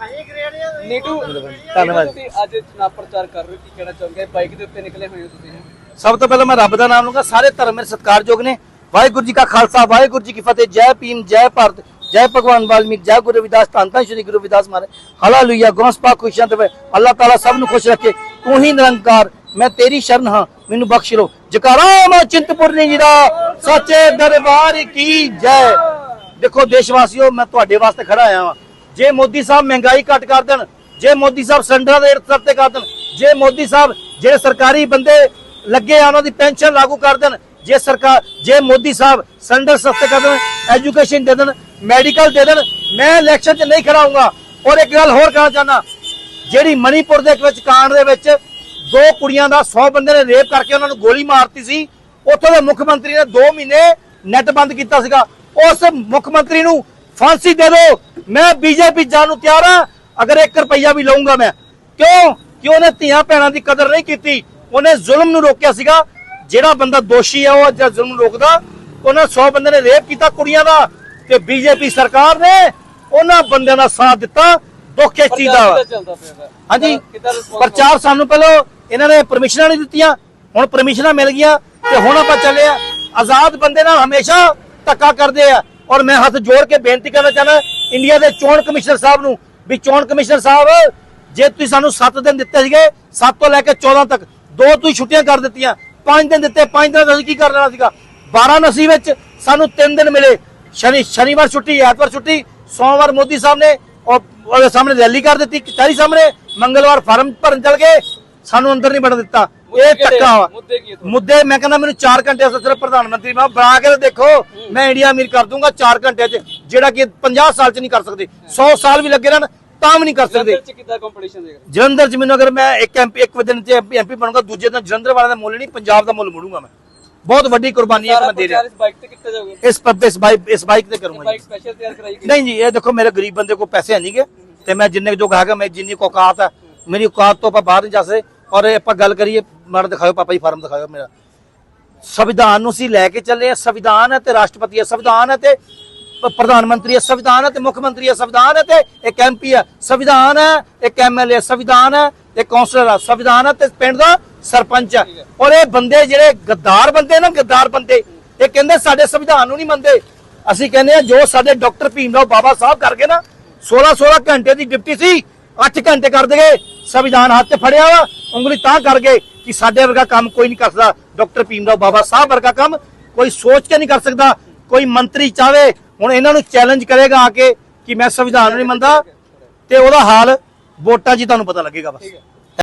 ਨੀਟੂ ਧੰਨਵਾਦ। ਤੁਸੀਂ ਅੱਜ ਚੁਣਾਵ ਪ੍ਰਚਾਰ ਕਰ ਰਹੇ ਹੋ ਕੀ ਕਹਿਣਾ ਚਾਹੋਗੇ? ਬਾਈਕ ਦੇ ਉੱਤੇ ਨਿਕਲੇ ਹੋਏ ਹੋ ਤੁਸੀਂ ਸਭ ਤੋਂ ਪਹਿਲਾਂ ਮੈਂ ਰੱਬ ਦਾ ਨਾਮ ਲਵਾਂਗਾ ਸਾਰੇ ਧਰਮ ਮੇਰੇ ਸਤਿਕਾਰਯੋਗ ਨੇ। ਵਾਹਿਗੁਰੂ ਜੀ ਕਾ ਖਾਲਸਾ ਵਾਹਿਗੁਰੂ ਜੀ ਕੀ ਫਤਿਹ ਜੈ ਭੀਮ ਜੈ ਭਾਰਤ ਜੈ ਭਗਵਾਨ ਵਾਲਮੀਕ ਜੈ ਗੁਰੂ ਰਵਿਦਾਸ ਧੰਨ ਧੰਨ ਸ਼੍ਰੀ ਗੁਰੂ ਰਵਿਦਾਸ ਮਹਾਰਾਜ। ਹਾਲੇਲੂਇਆ ਗੋਸ ਪਾ ਖੁਸ਼ੀਆਂ ਦੇਵੇ ਅੱਲਾਹ ਤਾਲਾ ਸਭ ਨੂੰ ਖੁਸ਼ ਰੱਖੇ। ਤੂੰ ਹੀ ਨਿਰੰਕਾਰ ਮੈਂ ਤੇਰੀ ਸ਼ਰਨ ਹਾਂ ਮੈਨੂੰ ਬਖਸ਼ ਲੋ ਜਕਾਰਾ ਮਾ ਚਿੰਤਪੁਰਨੀ ਜੀ ਦਾ ਸੱਚੇ ਦਰਬਾਰ ਕੀ ਜੈ। ਦੇਖੋ ਦੇਸ਼ ਵਾਸੀਓ ਮੈਂ ਤੁਹਾਡੇ ਵਾਸਤੇ ਖੜਾ ਆਇਆ ਹਾਂ ਜੇ ਮੋਦੀ ਸਾਹਿਬ ਮਹਿੰਗਾਈ ਘੱਟ ਕਰ ਦੇਣ, ਜੇ ਮੋਦੀ ਸਾਹਿਬ ਸਿਲੰਡਰਾਂ ਦੇ ਰੇਟ ਸਸਤੇ ਕਰ ਦੇਣ, ਜੇ ਮੋਦੀ ਸਾਹਿਬ ਜਿਹੜੇ ਸਰਕਾਰੀ ਬੰਦੇ ਲੱਗੇ ਆ, ਉਹਨਾਂ ਦੀ ਪੈਨਸ਼ਨ ਲਾਗੂ ਕਰ ਦੇਣ, ਜੇ ਸਰਕਾਰ ਜੇ ਮੋਦੀ ਸਾਹਿਬ ਸਿਲੰਡਰ ਸਸਤੇ ਕਰ ਦੇਣ, ਐਜੂਕੇਸ਼ਨ ਦੇ ਦੇਣ, ਮੈਡੀਕਲ ਦੇ ਦੇਣ, ਮੈਂ ਇਲੈਕਸ਼ਨ 'ਚ ਨਹੀਂ ਖੜਾ ਹੋਊਂਗਾ। ਔਰ ਇੱਕ ਗੱਲ ਹੋਰ ਕਹਿਣਾ ਚਾਹਨਾ ਜਿਹੜੀ ਮਣੀਪੁਰ ਦੇ ਵਿੱਚ ਕਾਂਡ ਦੇ ਵਿੱਚ ਦੋ ਕੁੜੀਆਂ ਦਾ 100 ਬੰਦੇ ਨੇ ਰੇਪ ਕਰਕੇ ਉਹਨਾਂ ਨੂੰ ਗੋਲੀ ਮਾਰਤੀ ਸੀ, ਉੱਥੋਂ ਦੇ ਮੁੱਖ ਮੰਤਰੀ ਨੇ 2 ਮਹੀਨੇ ਨੈਟ ਬੰਦ ਕੀਤਾ ਸੀਗਾ। ਉਸ ਮੁੱਖ ਮੰਤਰੀ ਨੂੰ ਫਾਂਸੀ ਦੇ ਦਿਓ ਮੈਂ ਬੀਜੇਪੀ ਜਾਣ ਨੂੰ ਤਿਆਰ ਹਾਂ। ਅਗਰ 1 ਰੁਪਈਆ ਵੀ ਲਵਾਂਗਾ ਮੈਂ। ਕਿਉਂ? ਕਿ ਉਹਨੇ ਧੀਆਂ ਭੈਣਾਂ ਦੀ ਕਦਰ ਨਹੀਂ ਕੀਤੀ? ਉਹਨੇ ਜ਼ੁਲਮ ਨੂੰ ਰੋਕਿਆ ਸੀਗਾ। ਜਿਹੜਾ ਬੰਦਾ ਦੋਸ਼ੀ ਹੈ ਉਹ ਜਿਹੜਾ ਜ਼ੁਲਮ ਨੂੰ ਰੋਕਦਾ। ਉਹਨਾਂ 100 ਬੰਦੇ ਨੇ ਰੇਪ ਕੀਤਾ ਕੁੜੀਆਂ ਦਾ ਤੇ ਬੀਜੇਪੀ ਸਰਕਾਰ ਨੇ ਉਹਨਾਂ ਬੰਦਿਆਂ ਦਾ ਸਾਥ ਦਿੱਤਾ ਦੁੱਖ ਇਸ ਚੀਜ਼ ਦਾ? ਹਾਂਜੀ। ਪ੍ਰਚਾਰ ਸਾਨੂੰ ਪਹਿਲਾਂ ਇਹਨਾਂ ਨੇ ਪਰਮਿਸ਼ਨਾਂ ਨਹੀਂ ਦਿੱਤੀਆਂ। ਹੁਣ ਪਰਮਿਸ਼ਨਾਂ ਮਿਲ ਗਈਆਂ ਤੇ ਹੁਣ ਆਪਾਂ ਚੱਲੇ ਆ ਆਜ਼ਾਦ ਬੰਦੇ ਨਾਲ ਹਮੇਸ਼ਾ ਧੱਕਾ ਕਰਦੇ ਆ। ਔਰ ਮੈਂ ਹੱਥ ਜੋੜ ਕੇ ਬੇਨਤੀ ਕਰਨਾ ਚਾਹੁੰਦਾ ਇੰਡੀਆ ਦੇ ਚੋਣ ਕਮਿਸ਼ਨਰ ਸਾਹਿਬ ਨੂੰ, ਵੀ ਚੋਣ ਕਮਿਸ਼ਨਰ ਸਾਹਿਬ, ਜੇ ਤੁਸੀਂ ਸਾਨੂੰ 7 ਦਿਨ ਦਿੱਤੇ ਸੀਗੇ 7 ਤੋਂ ਲੈ ਕੇ 14 ਤੱਕ, ਦੋ ਤੁਸੀਂ ਛੁੱਟੀਆਂ ਕਰ ਦਿੱਤੀਆਂ 5 ਦਿਨ ਦਿੱਤੇ 5 ਦਿਨਾਂ 'ਚ ਕੀ ਕਰ ਲੈਣਾ ਸੀਗਾ? ਨਸੀ ਵਿੱਚ ਸਾਨੂੰ 3 ਦਿਨ ਮਿਲੇ। ਸ਼ਨੀ, ਸ਼ਨੀਵਾਰ ਛੁੱਟੀ, ਐਤਵਾਰ ਛੁੱਟੀ, ਸੋਮਵਾਰ ਮੋਦੀ ਸਾਹਿਬ ਨੇ, ਉਹ ਉਹਦੇ ਸਾਹਮਣੇ ਰੈਲੀ ਕਰ ਦਿੱਤੀ ਕਚਹਿਰੀ ਸਾਹਮਣੇ, ਮੰਗਲਵਾਰ ਫਾਰਮ ਭਰਨ ਚਲ ਗਏ ਸਾਨੂੰ ਅੰਦਰ ਨਹੀਂ ਵੜਨ ਦਿੱਤਾ। ਇਹ? ਧੱਕਾ ਵਾ। ਮੁੱਦੇ ਮੈਂ ਕਹਿੰਦਾ ਮੈਨੂੰ 4 ਘੰਟੇ ਸਿਰਫ ਪ੍ਰਧਾਨ ਮੰਤਰੀ ਮੈਂ ਬਣਾ ਕੇ ਦੇਖੋ ਮੈਂ ਇੰਡੀਆ ਅਮੀਰ ਕਰ ਦੂੰਗਾ 4 ਘੰਟੇ 'ਚ ਜਿਹੜਾ ਕਿ 50 ਸਾਲ 'ਚ ਨਹੀਂ ਕਰ ਸਕਦੇ। 100 ਸਾਲ ਵੀ ਲੱਗੇ ਰਹਿਣ ਤਾਂ ਵੀ ਨਹੀਂ ਕਰ ਸਕਦੇ। ਜਲੰਧਰ ਚ ਮੈਨੂੰ ਅਗਰ ਮੈਂ ਇੱਕ ਐਮਪੀ ਇੱਕ ਦਿਨ 'ਚ ਐਮਪੀ ਬਣੂੰਗਾ ਦੂਜੇ ਦਿਨ ਜਲੰਧਰ ਵਾਲਿਆਂ ਦਾ ਮੁੱਲ ਨਹੀਂ ਪੰਜਾਬ ਦਾ ਮੁੱਲ ਮੋੜੂੰਗਾ ਮੈਂ। ਬਹੁਤ ਵੱਡੀ ਕੁਰਬਾਨੀ ਹੈ ਕਿ ਸਾਰਾ ਮੈਂ ਦੇ ਰਿਹਾ। ਇਸ ਬਾਈਕ ਤੇ ਕਿੱਥੇ ਜਾਓਗੇ ਇਸ ਪਰ ਇਸ ਬਾਈਕ ਇਸ ਬਾਈਕ ਤੇ ਕਰੂੰਗਾ ਬਾਈਕ ਸਪੈਸ਼ਲ ਤਿਆਰ ਕਰਾਈ ਗਈ? ਨਹੀਂ ਜੀ ਇਹ ਦੇਖੋ ਮੇਰੇ ਗਰੀਬ ਬੰਦੇ ਕੋਲ ਪੈਸੇ ਨਹੀਂਗੇ ਤੇ ਮੈਂ ਜਿੰਨੇ ਜੋ ਹੈਗਾ ਮੈਂ ਜਿੰਨੀ ਔਕਾਤ ਹੈ ਮੇਰੀ ਔਕਾਤ ਤੋਂ ਆਪਾਂ ਬਾਹਰ ਨਹੀਂ ਜਾ ਸਕਦੇ। ਔਰ ਇਹ ਆਪਾਂ ਗੱਲ ਕਰੀਏ ਮਾੜਾ ਦਿਖਾਓ, ਪਾਪਾ ਜੀ ਫਾਰਮ ਦਿਖਾਓ ਮੇਰਾ। ਸੰਵਿਧਾਨ ਨੂੰ ਅਸੀਂ ਲੈ ਕੇ ਚੱਲੇ ਆ ਸੰਵਿਧਾਨ ਹੈ ਤੇ ਰਾਸ਼ਟਰਪਤੀ ਹੈ, ਸੰਵਿਧਾਨ ਹੈ ਤੇ ਪ੍ਰਧਾਨ ਮੰਤਰੀ ਹੈ, ਸੰਵਿਧਾਨ ਹੈ ਤੇ ਮੁੱਖ ਮੰਤਰੀ ਹੈ, ਸੰਵਿਧਾਨ ਹੈ ਤੇ ਇੱਕ ਐਮਪੀ ਹੈ, ਸੰਵਿਧਾਨ ਹੈ, ਇੱਕ ਐਮਐਲਏ ਸੰਵਿਧਾਨ ਹੈ ਤੇ ਕੌਂਸਲਰ ਹੈ, ਸੰਵਿਧਾਨ ਹੈ ਤੇ ਪਿੰਡ ਦਾ ਸਰਪੰਚ ਹੈ। ਔਰ ਇਹ ਬੰਦੇ ਜਿਹੜੇ ਗੱਦਾਰ ਬੰਦੇ ਨਾ, ਗੱਦਾਰ ਬੰਦੇ, ਇਹ ਕਹਿੰਦੇ ਸਾਡੇ ਸੰਵਿਧਾਨ ਨੂੰ ਨਹੀਂ ਮੰਨਦੇ। ਅਸੀਂ ਕਹਿੰਦੇ ਆ ਜੋ ਸਾਡੇ ਡਾਕਟਰ ਭੀਮ ਰਾਓ ਬਾਬਾ ਸਾਹਿਬ ਕਰਕੇ ਨਾ 16 16 ਘੰਟੇ ਦੀ ਡਿਊਟੀ ਸੀ 8 ਘੰਟੇ ਕਰ ਦਗੇ, ਸੰਵਿਧਾਨ ਹੱਥ ਤੇ ਫੜਿਆ ਵਾ, ਉਂਗਲੀ ਤਾਂ ਕਰ ਗਏ ਕਿ ਸਾਡੇ ਵਰਗਾ ਕੰਮ ਕੋਈ ਨਹੀਂ ਕਰ ਸਕਦਾ। ਡਾਕਟਰ ਭੀਮਰਾਓ ਬਾਬਾ ਸਾਹਿਬ ਵਰਗਾ ਕੰਮ ਕੋਈ ਸੋਚ ਕੇ ਨਹੀਂ ਕਰ ਸਕਦਾ। ਕੋਈ ਮੰਤਰੀ ਚਾਵੇ, ਹੁਣ ਇਹਨਾਂ ਨੂੰ ਚੈਲੰਜ ਕਰੇਗਾ ਆ ਕੇ ਕਿ ਮੈਂ ਸੰਵਿਧਾਨ ਨਹੀਂ ਮੰਨਦਾ ਤੇ ਉਹਦਾ ਹਾਲ ਵੋਟਾਂ 'ਚ ਤੁਹਾਨੂੰ ਪਤਾ ਲੱਗੇਗਾ ਬਸ।